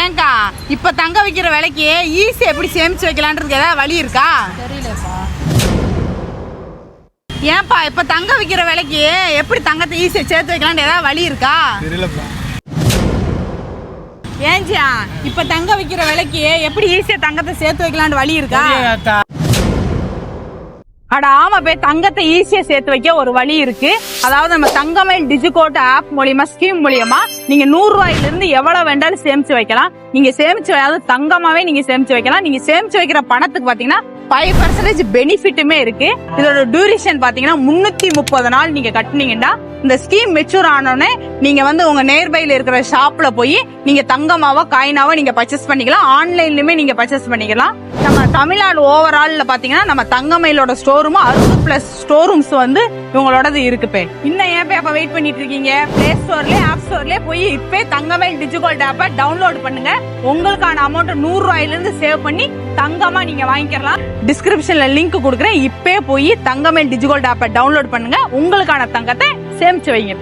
ஏங்கா இப்ப தங்க வைக்கிற விலைக்கு ஈஸி எப்படி சேமிச்சு வைக்கலான்றதுக்கு ஏதாவது வழி இருக்கா? தெரியலப்பா. ஏன்பா இப்ப தங்க வைக்கிற விலைக்கு எப்படி தங்கத்தை ஈஸியா சேர்த்து வைக்கலாம்னு ஏதாவது வழி இருக்கா? தெரியலப்பா. ஏஞ்சியா இப்ப தங்க வைக்கிற விலைக்கு எப்படி ஈஸியா தங்கத்தை சேர்த்து வைக்கலாம்னு வழி இருக்கா? அட ஆமா பே தங்கத்தை ஈஸியா சேர்த்து வைக்க ஒரு வழி இருக்கு. அதாவது நம்ம தங்கமயில் டிஜிகோட் ஆப் மூலியமா ஸ்கீம் மூலியமா நீங்க நூறு ரூபாயில இருந்து எவ்வளவு வேண்டாலும் சேமிச்சு வைக்கலாம். நீங்க சேமிச்சு அதாவது தங்கமாவே நீங்க சேமிச்சு வைக்கலாம். நீங்க சேமிச்சு வைக்கிற பணத்துக்கு பாத்தீங்கன்னா ஃபைவ் பர்சன்டேஜ் பெனிஃபிட்டுமே இருக்கு. இதோட டியூரேஷன் பாத்தீங்கன்னா முன்னூத்தி முப்பது நாள் நீங்க கட்டுனீங்கன்னா இந்த ஸ்கீம் மெச்சூர் ஆனோடனே நீங்க வந்து உங்க நேர்பையில் இருக்கிற ஷாப்ல போய் நீங்க தங்கமாவோ காயினாவோ நீங்க பர்ச்சேஸ் பண்ணிக்கலாம். ஆன்லைன்லயுமே நீங்க பர்ச்சேஸ் பண்ணிக்கலாம். நம்ம தமிழ்நாடு ஓவரால்ல பாத்தீங்கன்னா நம்ம தங்கமயிலோட ஸ்டோர் அறுபது பிளஸ் ஸ்டோர் ரூம்ஸ் வந்து இவங்களோடது இருக்கு பே. இன்னும் ஏன் பே அப்ப வெயிட் பண்ணிட்டு இருக்கீங்க பிளே ஸ்டோர்லயே ஆப் ஸ்டோர்லயே போய் இப்பே தங்கமயில் டிஜிகோல்ட் ஆப்பை டவுன்லோட் பண்ணுங்க. உங்களுக்கான அமௌண்ட் நூறு ரூபாயில இருந்து சேவ் பண்ணி தங்கமா நீங்க வாங்கிக்கலாம். டிஸ்கிரிப்ஷன்ல லிங்க் கொடுக்குறேன். இப்பே போய் தங்கமேல் டிஜிகோல்ட் ஆப்பை டவுன்லோட் பண்ணுங்க. உங்களுக்கான தங்கத்தை சேமிச்சு வைங்க